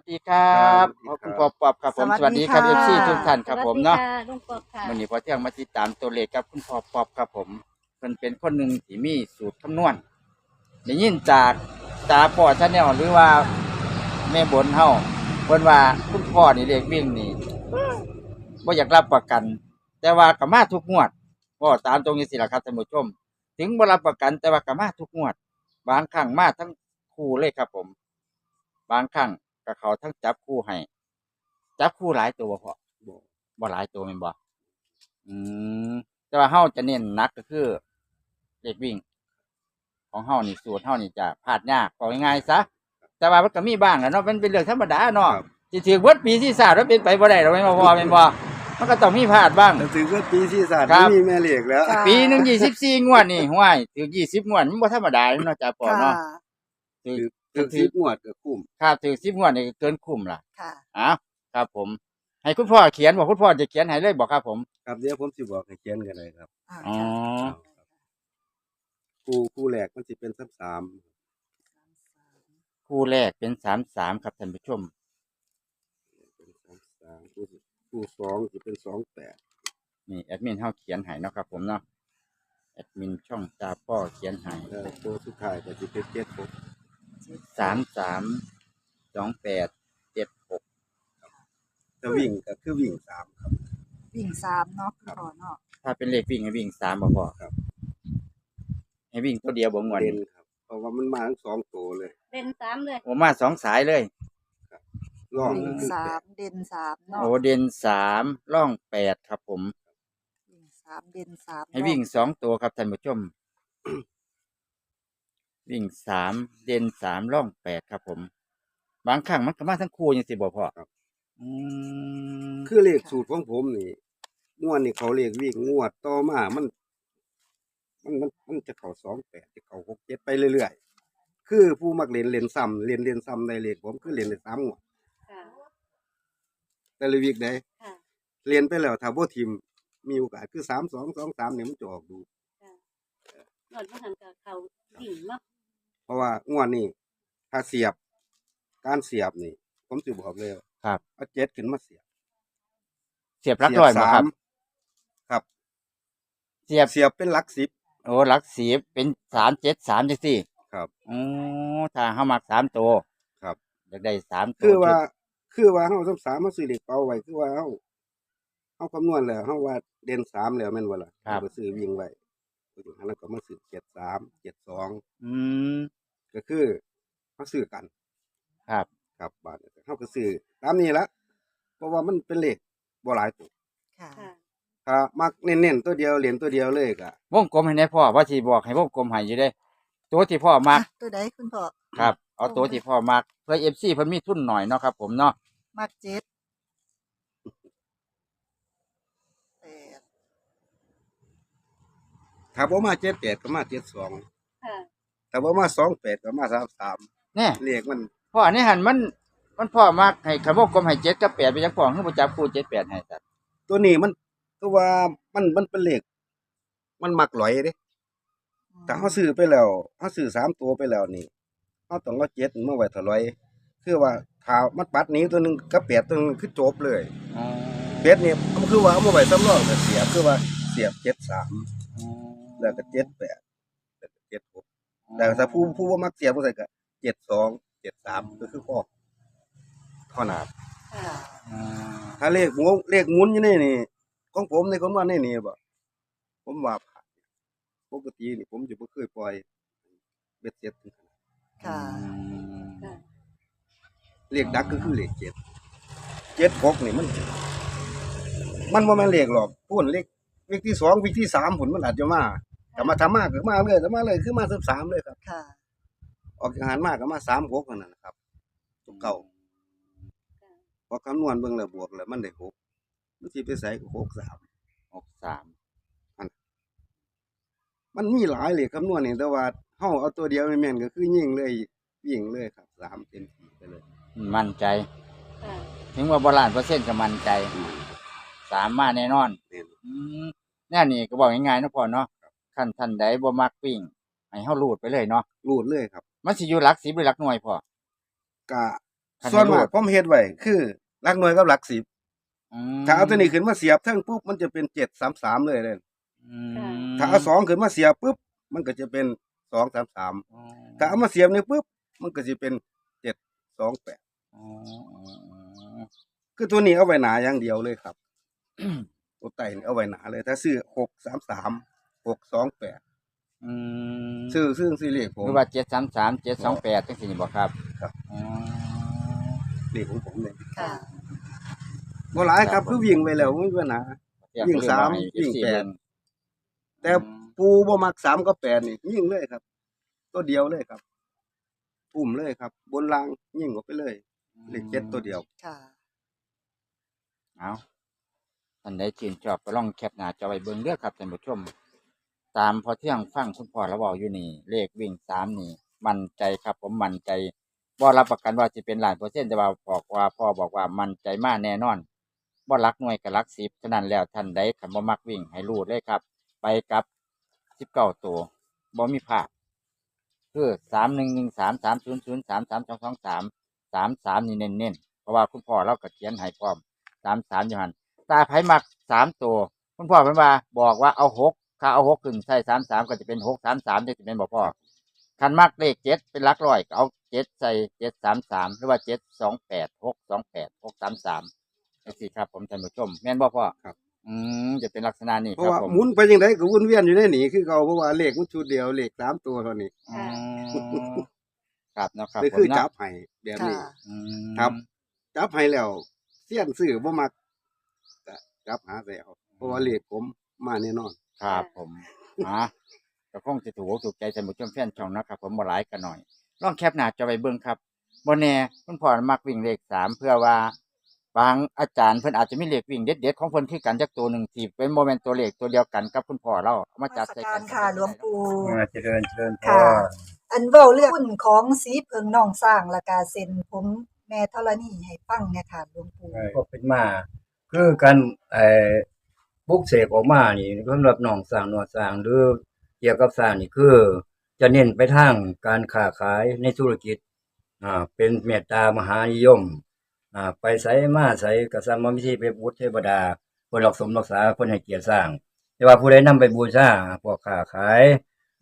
วัสดีครับครับคุณปอบปอบครับผมสสวัวัสสดีดีครับเอค่ะฟซีทุกท่านครับผมเนาะสวัสดีค่ะลุงปอบค่ะวันนี้พอเที่ยงมาติดตามตัวเลขกับคุณปอบปอบครับผมเพิ่นเป็นคนหนึ่งที่มีสูตรคำนวณได้ยินจากตาพ่อชาแนลหรือว่าแม่บนเฮาเพิ่นว่าคุณพ่อนี่เลขวิ่งนี่บ่อยากรับประกัน แต่ว่าก็มาทุกงวดก็ตามตรงนี้สิล่ะครับท่านผู้ชม ถึงบ่รับประกันแต่ว่าก็มาทุกงวด บางครั้งมาทั้งคู่เลยครับผม บางครั้ง ก็เขาทั้งจับคู่ให้จับคู่หลายตัวบ่พอบ่บ่หลายตัวแม่นบ่อืมแต่ว่าเฮาจะเน้นหนักก็คือเลขวิ่ง ของเฮานี่สูตรเฮานี่จะพลาดยากบอกง่ายๆซะแต่ว่ามันก็มีบ้างแหละเนาะมันเป็นเรื่องธรรมดาเนาะครับสิถือเบิดปีที่สามแล้วเป็นไปบ่ได้ดอกแม่นบ่พอแม่นบ่มันก็ต้องมีพลาดบ้างแต่ถึงก็ปีที่ศาสตร์ครับไม่มีแม่เหล็กแล้วค่ะปีหนึง24งวดนี่ห้วยถือ20งวดมันบ่ธรรมดาเนาะจ้าปอค่ะเนาะถือ ถึงสิบงวดก็คุ้มครับถือ10งวดนี่ก็เกินคุ้มล่ะค่ะ อ้าวครับผม ให้คุณพ่อเขียนบอกคุณพ่อจะเขียนให้เลยบอกครับผม ครับเดี๋ยวผมสิบอกให้เขียนกันเลยครับอ่าอ๋อ ค่ะคู่คู่แรกมันสิเป็นสามสามคู่แรกเป็นสามสามครับท่านผู้ชมเป็นสามสามคู่คู่สองสิเป็นสองแปดนี่แอดมินเฮาเขียนให้เนาะครับผมเนาะแอดมินช่องตาพ่อเขียนให้ แล้วตัวสุดท้ายก็สิเป็นเจ็ดหก สามสามสองแปดเจ็ดหกถ้าวิ่งก็คือวิ่งสามครับ วิ่งสามเนาะคุณพ่อเนาะถ้าเป็นเลขวิ่งให้วิ่งสามบ่พอครับ ให้วิ่งตัวเดียวบ่งวนเด่นครับ เพราะว่ามันมาทั้งสองตัวเลยเป็นสามเลยผมมาสองสายเลยร่องวิ่งก็คือสาแปมดเด่นสามเนาะโอเดนสามล่องแปดครับผม วิ่งสามเด่นสามให้วิ่งสองตัวครับท่านผู้ชม วิ่งสามเด่นสามล่องแปดครับผม บางครั้งมันก็มาทั้งคู่ยังสิบ่พอครับ อืมคือเลขสูตรของผมนี่งวดนี่เขาเลขวิ่งงวดต่อมามัน มันมันมันจะเข้าสองแปดจะเข้าหกเจ็ดไปเรื่อยๆคือผู้มักเล่นเล่นซ้ำเล่นเล่นซ้ำในเลขผมคือเล่นในสามงวดค่ะแต่ละวีกได้ค่ะเรียนไปแล้วถ้าบ่ทีมมีโอกาสคือสามสองสองสามเนี่ยมันจะออกดู หลอดมาหันกับเขาดิ่งมากเพราะว่างวดนี้ถ้าเสียบ การเสียบนี่ ผมสิบอกเลยว่าครับ เอาเจ็ดขึ้นมาเสียบเสียบหลักร้อยบ่ครับเสีบสามครับ เสียบเสียบเป็นหลักสิบโอ้หลักสีเป็นสามเจ็ดสามจังสี่ ครับอ๋อถ้าเฮามักสามตัวครับอยากได้สามตัวคือว่าชุดคือว่าเฮาสามสามมาซื้อเลขเป้าไว้คือว่าเฮาเฮาคำนวณแล้วเฮาว่าเด่นสามแล้วแม่นบ่ล่ะเฮาก็ซื้อวิ่งไว้ แล้วก็มาซื้อเจ็ดสามเจ็ดสองอืมก็คือเฮาซื้อกัน ครับ ครับบาทเฮาก็ซื้อตามนี้ละเพราะว่ามันเป็นเลขบ่หลายตัวค่ะค่ะ ถ้ามักเน้นๆตัวเดียวเหรียญตัวเดียวเลยก็วงกลมให้แน่พ่อว่าสิบอกให้วงกลมให้อยู่เด้ตัวที่พ่อมักอะตัวใดคุณพ่อ ครับ เอาตัวที่พ่อมักเพื่อ FC เพิ่นมีทุนหน่อยเนาะครับผมเนาะ มักเจ็ดแปด ถ้าบ่มา78ก็มา72ค่ะถ้าบ่มา28ก็มา33แน่เลขมันพ่ออันนี้หันมัน มันพ่อมักให้คันวงกลมให้7กับ8ไปจังพ่อคือบ่จับคู่7 8ให้ซะตัวนี้มันตัวว่ามันมันเป็นเลขมันมักหลอยเด้ถ้าเฮาซื้อไปแล้วเฮาซื้อสามตัวไปแล้วนี่เฮาต้องเอา7มาไว้เท่าไหร่คือว่าถ้ามันปัดหนี้ตัวหนึงกับ8ตัวหนึงคือจบเลยอ๋อเป็ดนี่มันคือว่าเอามาไว้สำรองก็เสียบคือว่าเสียบ73อ๋อ แล้วก็78แล้วก็76แต่ถ้าผู้ผู้บ่มักเสียบก็ใส่ก็72 73ก็คือข้อข้อหนาค่ะอ่าถ้าเลขหมุนเลขหมุนอยู่นี่นี่ของผมในคนว่านี่นี่บ่ผมว่าผ่านปกตินี่ผมจะบ่เคยปล่อยเบ็ดเสร็จถึงขนาดค่ะค่ะเลขดักก็คือเลขเจ็ดเจ็ดหกนี่มัน มันบ่แม่นเลขหรอกพูนเลขเลขที่สองเลขที่สามผลมันอาจจะมา แต่มาทำมากก็มาเลยแต่มาเลยคือมาสิบสามเลยครับ ค่ะ ออกจากหารมากก็มาสามหกนั่นนะนะครับตุกเก่าพอคำนวณเบิ่งแล้วบวกแล้วมันได้หกมันสิไปใส่ก็หกสามหกสามมันมีหลายเลยคำนวณนี่แต่ว่าเฮาเอาตัวเดียวแม่นๆก็คือยิงเลยยิงเลยครับสามเต็มที่ไปเลย มั่นใจ ค่ะ ถึงว่าบ่ล้านเปอร์เซ็นต์ก็มั่นใจ สามมาแน่นอนแม่นอืมแน่นี่ก็บอกง่ายๆเนาะพ่อเนาะ คันท่านใดบ่มักวิ่งให้เฮารูดไปเลยเนาะรูดเลยครับมันสิอยู่หลัก10หรือหลักหน่วยพ่อกะคันส่วนให้มากรูดผมเฮ็ดไว้คือหลักหน่วยกับหลักสิบอืมถ้าเอาตัวนี้ขึ้นมาเสียบเทั้งปุ๊บมันจะเป็นเจ็ดสามสามเลยเลยอืมถ้าเอาสองขึ้นมาเสียบปุ๊บมันก็จะเป็นสองสามสามถ้าเอามาเสียบนี่ปุ๊บมันก็จะเป็นเจ็ดสองแปดอ๋ออ๋ออ๋อ คือตัวนี้เอาไว้หนาอย่างเดียวเลยครับ ตัวไต่นี่เอาไว้หนาเลย ถ้าซื้อหกสามสาม หกสองแปดอืมซื้อซื้อซื้อเลขผม หรือว่าเจ็ดสามสามเจ็ดสองแปดจังสี่นี่บอกครับครับ อ๋อเลขของผมเลยค่ะ บ่หลายครับคือวิ่งไปแล้วไม่มีปัญหาวิ่งสามเรียกวิ่งแปดเรียกแต่ ปูบ่มักสามก็แปดนี่ยิ่งเลยครับ ตัวเดียวเลยครับปุ่มเลยครับ บนรางยิ่งออกไปเลยเลขเจ็ดตัวเดียว ค่ะ เอาท่านใดชื่นชอบก็ลองแคปหน้าจอไว้เบิ่งเด้อครับท่านผู้ชม ตามพอเที่ยงฟังคุณพ่อแล้วบอกอยู่นี่ เลขวิ่งสามนี่ มั่นใจครับ ผมมั่นใจบ่รับประกันว่าจะเป็นหลานเปอร์เซ็นต์แต่ว่าบอกว่าพ่อบอกว่ามั่นใจมากแน่นอนบ่รักหน่วยกับรักสิบฉะนั้นแล้วท่านใดขันบ่มักวิ่งให้รูดเลยครับ ไปกับสิบเก้าตัวบ่มีพลาคือสามหนึ่งหนึ่งสามสามศูนย์ศูนย์สามสามสองสองสามสามสามนี่เน้นๆเพราะว่าคุณพ่อเราก็เขียนให้พร้อมสามสามอยู่หันตาไผมักสามตัว คุณพ่อเป็นว่าบอกว่าเอาหก ถ้าเอาหกขึ้นใส่สามสามก็จะเป็นหกสามสามจะเป็นบอกพ่อคันมักเลขเจ็ดเป็นหลักร้อยก็เอาเจ็ดใส่เจ็ดสามสามหรือว่าเจ็ดสองแปดหกสองแปดหกสามสามนี่สิครับ ผมท่านผู้ชม แม่นบ่พ่อครับ อืมจะเป็นลักษณะนี้เพคราะรับว่าผมหมุนไปยังไงก็วนเวียนอยู่ในนี่คือเขาเพราะว่าเลขมันชุดเดียวเลขสามตัวเท่านี้อืมครับเนาะครับนี่ผมคือเนาะจับให้แบบนี้ค่ะอืมครับ จับให้แล้วเสี้ยนซื้อบ่มักก็จับหาใส่เอาเพราะว่าเลขผมมาแน่นอน ครับผมอะก็คงจะถูกอกถูกใจท่านผู้ชมแฟนช่องนะครับ ผมบ่หลายกันหน่อยลองแคปหน้าจอไปเบิ่งครับบ่แน่คุณพ่อมักวิ่งเลขสามเพื่อว่าบางอาจารย์เพิ่นอาจจะมีเลขวิ่งเด็ดๆของเพิ่นคือกันจักตัวหนึ่งที่เป็นโมเมนต์ตัวเลขตัวเดียวกันกับคุณพ่อเราเอามาจับใส่กันค่ะหลวงปู่เจริญเจริญพค่ะรอันเว้าเรื่องหุ้นของสีเพิงน้องสร้างและกาเซ็นผมแม่ธรณีให้ฟังเนี่ยค่ะหลวงปู่ก็เป็นมาคือการไอ้ บุกเสกออกมานี่สำหรับน้องสร้างหนวดสร้างหรือเกี่ยวกับสร้างนี่คือ จะเน้นไปทางการค้าขายในธุรกิจอ่าเป็นเมตตามหานิยมอ่าไปใส่มาใส่กษัตริย์มิธีไปบูชเทวดาคนรักสมรักษาคนให้เกียรติสร้าง แต่ว่าผู้ใดนำไปบูชาพวกค้าขาย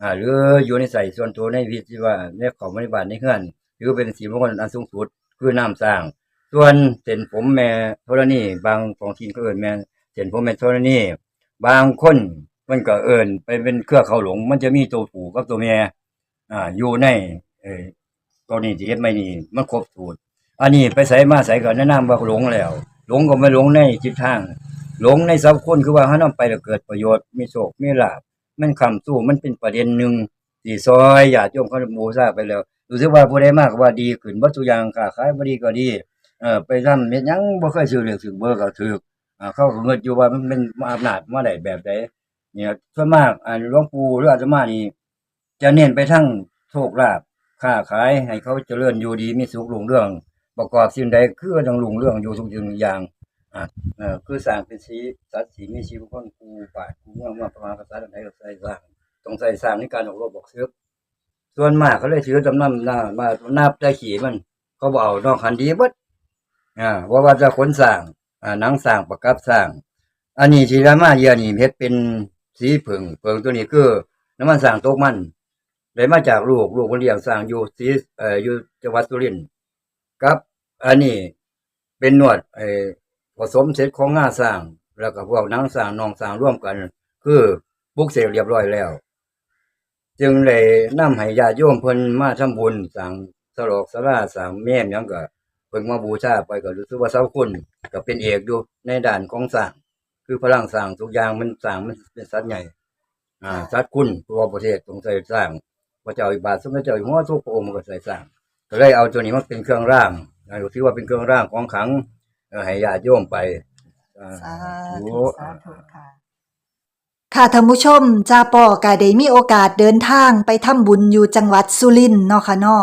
อ่าหรืออยู่ในใส่ส่วนตัวในวิธีว่าในของบริบาลในเฮือนหรือเป็นสีมงคลอันสูงสุดคือน้ำสร้าง ส่วนเส้นผมแม่ธรณีบางของทีนก็เอินแม่ เส้นผมแม่ธรณีบางคนมันก็เอินไปเป็นเครือเขาหลง มันจะมีตัวผูกับตัวแม่อ่าอยู่ในเออตัวนี้ที่เฮ็ดไม่นี่มันครบสูตรอันนี้ไปใส่มาใส่ก็แนะนำว่าหลงแล้ว หลงก็ไม่หลงในจิตทาง หลงในสัพคนคือว่าถ้านำไปแล้วเกิดประโยชน์มีโชคมีลาภมันคำสู้มันเป็นประเด็นหนึ่งที่ซอยญาติโยมเขาบูชาไปแล้วรู้สึกว่าผู้ใดมากว่าดีขึ้นวัตถุอย่างค้าขายบ่ดีก็ดีเออไปทำเม็ดยังบ่เคยซื้อเลขซื้อเบอร์ก็ถูก อ่าเขาก็เงินอยู่ว่ามันเป็นอำนาจมาได้แบบใดเนี่ยส่วนมากอ่าหลวงปู่หรืออาตมานี่จะเน้นไปทั้งโชคลาภค้าขายให้เขาเจริญอยู่ดีมีสุขรุ่งเรื่อง ประกอบสิ่งใดคือต้องรุ่งเรื่องอยู่ทุกสิ่งทุกอย่างอ่าเออคือสร้างเป็นสีสัตว์สีมีชีวิตคนครูป่าครูเมืองมาประมาณภาษาใดก็ใส่สร้างต้องใส่สร้างในการออกรบบอกซื้อส่วนมากเขาเลยถือจำนำหน้ามานับได้ขี่มันเขาบอกเอานอกคันดีเบิดอ่าว่าว่าจะขนสร้าง อ่าหนังสร้างประกับสร้าง อันนี้ที่รามาเยียนี่เพชรเป็นสีผึ่งผึ่งตัวนี้คือน้ำมันสร้างโต๊กมันได้มาจากลูกลูกคนเลี้ยงสร้างอยู่สีเอ่ออยู่จังหวัดสุรินทร์ครับ อันนี้เป็นหนวดเอ่อผสมเสร็จของง่าสร้าง แล้วก็พวกนังสร้างนองสร้างร่วมกัน คือปุกเสกเรียบร้อยแล้ว จึงเลยนำให้ญาติโยมเพิ่นมาทำบุญสร้างสลอกสลาสร้างแม่ยังก็ เพิ่งมาบูชาไปก็รู้สึกว่าเสาคุณก็เป็นเอกอยู่ในด้านของสร้าง คือพลังสร้างทุกอย่างมันสร้างมันเป็นสัตว์ใหญ่ อ่าสัตว์คุณตัวประเทศต้องใส่สร้างพระเจ้าอิบาทสมเด็จเจ้าอยู่หัวทุกพระองค์มันก็ใส่สร้าง ก็เลยเอาตัวนี้มาเป็นเครื่องร่างอ่าถือว่าเป็นเครื่องร่างของขลังเอ่อให้ญาติโยมไปอ่าสาโอ้ธุสาธุค่ะค่ะท่านผู้ชมจาปอก็ได้มีโอกาสเดินทางไปทำบุญอยู่จังหวัดสุรินทร์เนาะค่ะเนาะ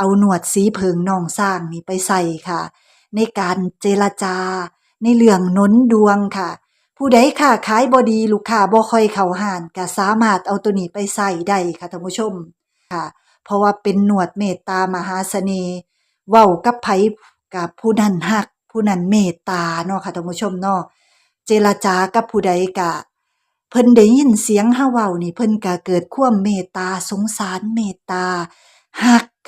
เอาหนวดสีเพิงน่องสร้างนี่ไปใส่ค่ะ ในการเจรจา ในเรื่องนุนดวงค่ะ ผู้ใดค้าขายบ่ดีลูกค้าบ่ค่อยเข้าห้านก็สามารถเอาตัวนี้ไปใส่ได้ค่ะท่านผู้ชมค่ะ เพราะว่าเป็นหนวดเมตตามหาเสน่ห์เว้ากับไผกับผู้นั้นฮัก ผู้นั้นเมตตาเนาะค่ะท่านผู้ชมเนาะเจรจากับผู้ใดกะเพิ่นได้ยินเสียงเฮาเว้านี่เพิ่นก็เกิดความเมตตาสงสารเมตตาฮัก